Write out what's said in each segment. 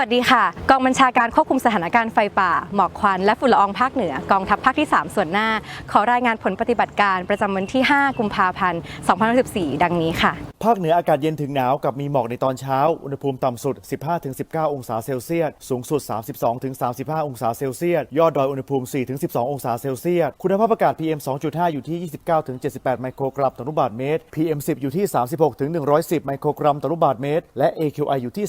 วัสดีค่ะ กองบัญชาการควบคุมสถานการณ์ไฟป่า หมอกควัน และฝุ่นละอองภาคเหนือกองทัพภาคที่ 3 ส่วนหน้า ขอรายงานผลปฏิบัติการประจำวันที่ 5 กุมภาพันธ์2014ดังนี้ค่ะ ภาคเหนืออากาศเย็นถึงหนาวกับมีหมอกในตอนเช้า อุณหภูมิต่ำสุด 15-19 องศาเซลเซียส สูงสุด 32-35 องศาเซลเซียส ยอดดอยอุณหภูมิ 4-12 องศาเซลเซียส คุณภาพอากาศ PM 2.5 อยู่ที่ 29-78 ไมโครกรัมต่อลูกบาศก์เมตร PM 10 อยู่ที่ 36-110 ไมโครกรัมต่อลูกบาศก์เมตร และ AQI อยู่ที่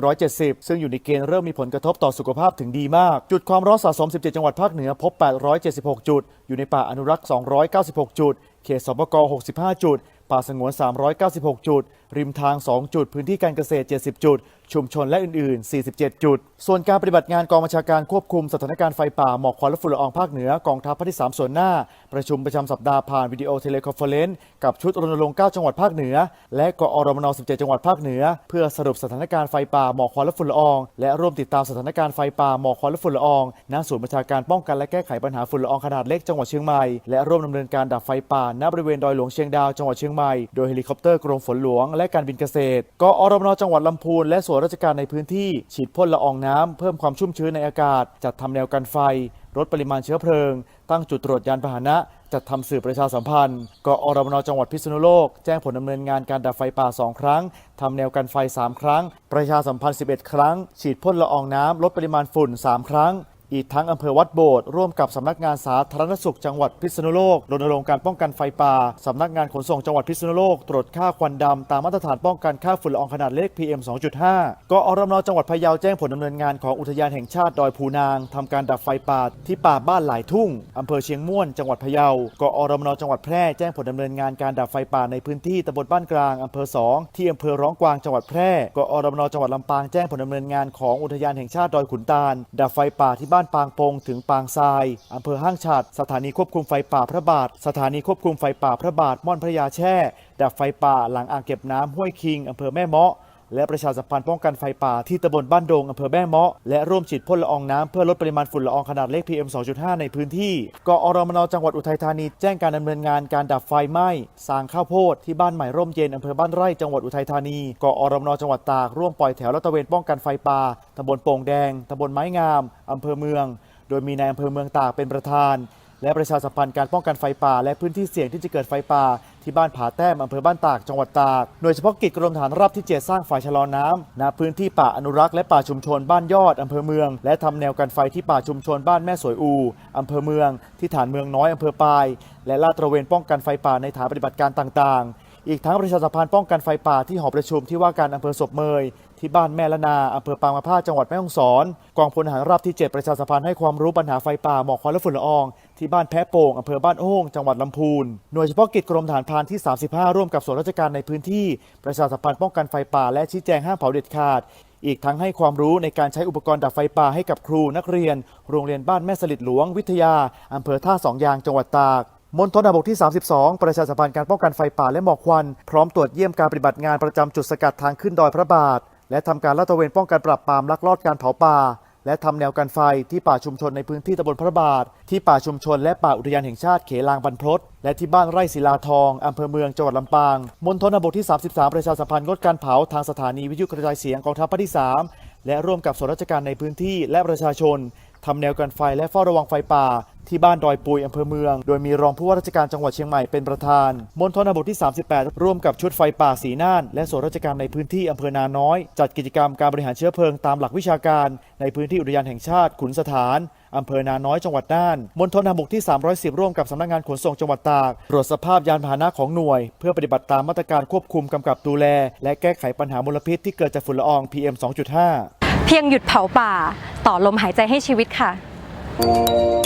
33-170ซึ่งอยู่ในเกณฑ์เริ่มมีผลกระทบต่อสุขภาพถึงดีมาก จุดความร้อนสะสม 17 จังหวัดภาคเหนือพบ 876 จุด อยู่ในป่าอนุรักษ์ 296 จุด เขตสปก65 จุด ป่าสงวน 396 จุด ริมทาง 2 จุด พื้นที่การเกษตร 70 จุด ชุมชนและอื่น ๆ 47 จุด ส่วนการปฏิบัติงานกองบัญชาการควบคุมสถานการณ์ไฟป่า หมอกควันและฝุ่นละอองภาคเหนือกองทัพภาคที่ 3 ส่วนหน้า ประชุมประจำสัปดาห์ผ่านวิดีโอเทเลคอนเฟอเรนซ์กับชุดรณรงค์ 9 จังหวัดภาคเหนือ และกอรมน 17 จังหวัดภาคเหนือ เพื่อสรุปสถานการณ์ไฟป่า หมอกควันและฝุ่นละออง และร่วมติดตามสถานการณ์ไฟป่า หมอกควันและฝุ่นละอองณศูนย์บัญชาการป้องกันและแก้ไขปัญหาฝุ่นละอองขนาดเล็กจังหวัดเชียงใหม่และร่วมดำเนินการดับไฟป่าณบริเวณดอยหลวงเชียงดาวจังหวัดเชียงใหม่โดยเฮลิคอปเตอร์กรมฝนหลวงและการบินเกษตรกอรมนจังหวัดลำพูนและส่วนราชการในพื้นที่ฉีดพ่นละอองน้ำเพิ่มความชุ่มชื้นในอากาศ จัดทำแนวกันไฟลดปริมาณเชื้อเพลิง ตั้งจุดตรวจยานพาหนะ จัดทำสื่อประชาสัมพันธ์กอรมนจังหวัดพิษณุโลก แจ้งผลดำเนินงานการดับไฟป่า 2 ครั้งทำแนวกันไฟ 3 ครั้ง ประชาสัมพันธ์ 11 ครั้ง ฉีดพ่นละอองน้ำลดปริมาณฝุ่น 3 ครั้ง อีกทั้งอำเภอวัดโบสถ์ร่วมกับสำนักงานสาธารณสุขจังหวัดพิษณุโลกรณรงค์การป้องกันไฟป่าสำนักงานขนส่งจังหวัดพิษณุโลก ตรวจค่าควันดำตามมาตรฐานป้องกันค่าฝุ่นละอองขนาดเล็ก PM 2.5 กอรมนจังหวัดพะเยาแจ้งผลดำเนินงานของอุทยานแห่งชาติดอยภูนางทำการดับไฟป่าที่ป่าบ้านหลายทุ่งอำเภอเชียงม่วนจังหวัดพะเยากอรมนจังหวัดแพร่แจ้งผลดำเนินงานการดับไฟป่าในพื้นที่ตำบลบ้านกลางอำเภอสองที่อำเภอร้องกวางจังหวัดแพร่กอรมนจังหวัดลำปางแจ้งผลดำเนินงานของอุทยานแห่งชาติดอยขุนตาลดับไฟป่าที่บ้านานปางปงถึงปางทรายอำเภอห้างฉัดสถานีควบคุมไฟป่าพระบาท สถานีควบคุมไฟป่าพระบาทม่อนพระยาแช่ดับไฟป่าหลังอ่างเก็บน้ำห้วยคิงอำเภอแม่เมาะ และประชาสัมพันธ์ป้องกันไฟป่าที่ตำบลบ้านดงอำเภอแม่เมาะและร่วมฉีดพ่นละอองน้ำเพื่อลดปริมาณฝุ่นละอองขนาดเล็ก PM 2.5 ในพื้นที่กอรมนจังหวัดอุทัยธานีแจ้งการดำเนินงานการดับไฟไหม้สางข้าวโพดที่บ้านใหม่ร่มเย็นอำเภอบ้านไร่จังหวัดอุทัยธานีกอรมนจังหวัดตากร่วมปล่อยแถวและตะเวนป้องกันไฟป่าตำบลโป่งแดงตำบลไม้งามอำเภอเมือง โดยมีนายอำเภอเมืองตากเป็นประธานและประชาสัมพันธ์การป้องกันไฟป่า และพื้นที่เสี่ยงที่จะเกิดไฟป่า ที่บ้านผาแต้มอำเภอบ้านตากจังหวัดตากหน่วยเฉพาะกิจกรมฐานราบที่ 7 สร้างฝ่ายชะลอน้ำณพื้นที่ป่าอนุรักษ์และป่าชุมชนบ้านยอดอำเภอเมือง และทำแนวกันไฟที่ป่าชุมชนบ้านแม่สวยอูอำเภอเมือง ที่ฐานเมืองน้อยอำเภอปาย และลาดตระเวนป้องกันไฟป่าในฐานปฏิบัติการต่างๆ อีกทั้งประชาสัมพันธ์ป้องกันไฟป่าที่หอประชุมที่ว่าการอำเภอศพเมย ที่บ้านแม่ละนาอำเภอปางมะพร้าจังหวัดแม่ฮ่องสอน กองพลทหารราบที่ 7 ประชาสัมพันธ์ให้ความรู้ปัญหาไฟป่าหมอกควันและฝุ่นละออง ที่บ้านแพะโป่งอำเภอบ้านโอ่งจังหวัดลำพูนหน่วยเฉพาะกิจกรมฐานพานที่ 35 ร่วมกับส่วนราชการในพื้นที่ประชาสัมพันธ์ป้องกันไฟป่าและชี้แจงห้ามเผาเด็ดขาดอีกทั้งให้ความรู้ในการใช้อุปกรณ์ดับไฟป่าให้กับครูนักเรียน โรงเรียนบ้านแม่สลิดหลวงวิทยาอำเภอท่าสองยางจังหวัดตาก มณฑลทหารบกที่ 32 ประชาสัมพันธ์การป้องกันไฟป่าและหมอกควัน พร้อมตรวจเยี่ยมการปฏิบัติงานประจำจุดสกัดทางขึ้นดอยพระบาท และทำการลาดตระเวนป้องกันปราบปรามลักลอบการเผาป่า และทำแนวกันไฟที่ป่าชุมชนในพื้นที่ตำบลพระบาท ที่ป่าชุมชนและป่าอุทยานแห่งชาติเขลางบรรพตและที่บ้านไร่ศิลาทองอำเภอเมืองจังหวัดลำปางมณฑลทหารบกที่ 33 ประชาสัมพันธ์งดการเผาทางสถานีวิทยุกระจายเสียงกองทัพภาคที่ 3 และร่วมกับส่วนราชการในพื้นที่และประชาชนทำแนวกันไฟและเฝ้าระวังไฟป่า ที่บ้านดอยปุยอำเภอเมือง โดยมีรองผู้ว่าราชการจังหวัดเชียงใหม่เป็นประธานมณฑลทหารบกที่ 38 ร่วมกับชุดไฟป่าสีน่าน และส่วนราชการในพื้นที่อำเภอนาน้อย จัดกิจกรรมการบริหารเชื้อเพลิงตามหลักวิชาการ ในพื้นที่อุทยานแห่งชาติขุนสถานอำเภอนาน้อยจังหวัดน่าน มณฑลทหารบกที่ 310 ร่วมกับสำนักงานขนส่งจังหวัดตาก ตรวจสภาพยานพาหนะของหน่วย เพื่อปฏิบัติตามมาตรการควบคุมกำกับดูแล และแก้ไขปัญหามลพิษที่เกิดจากฝุ่นละออง PM 2.5 เพียงหยุดเผาป่า ต่อลมหายใจให้ชีวิตค่ะ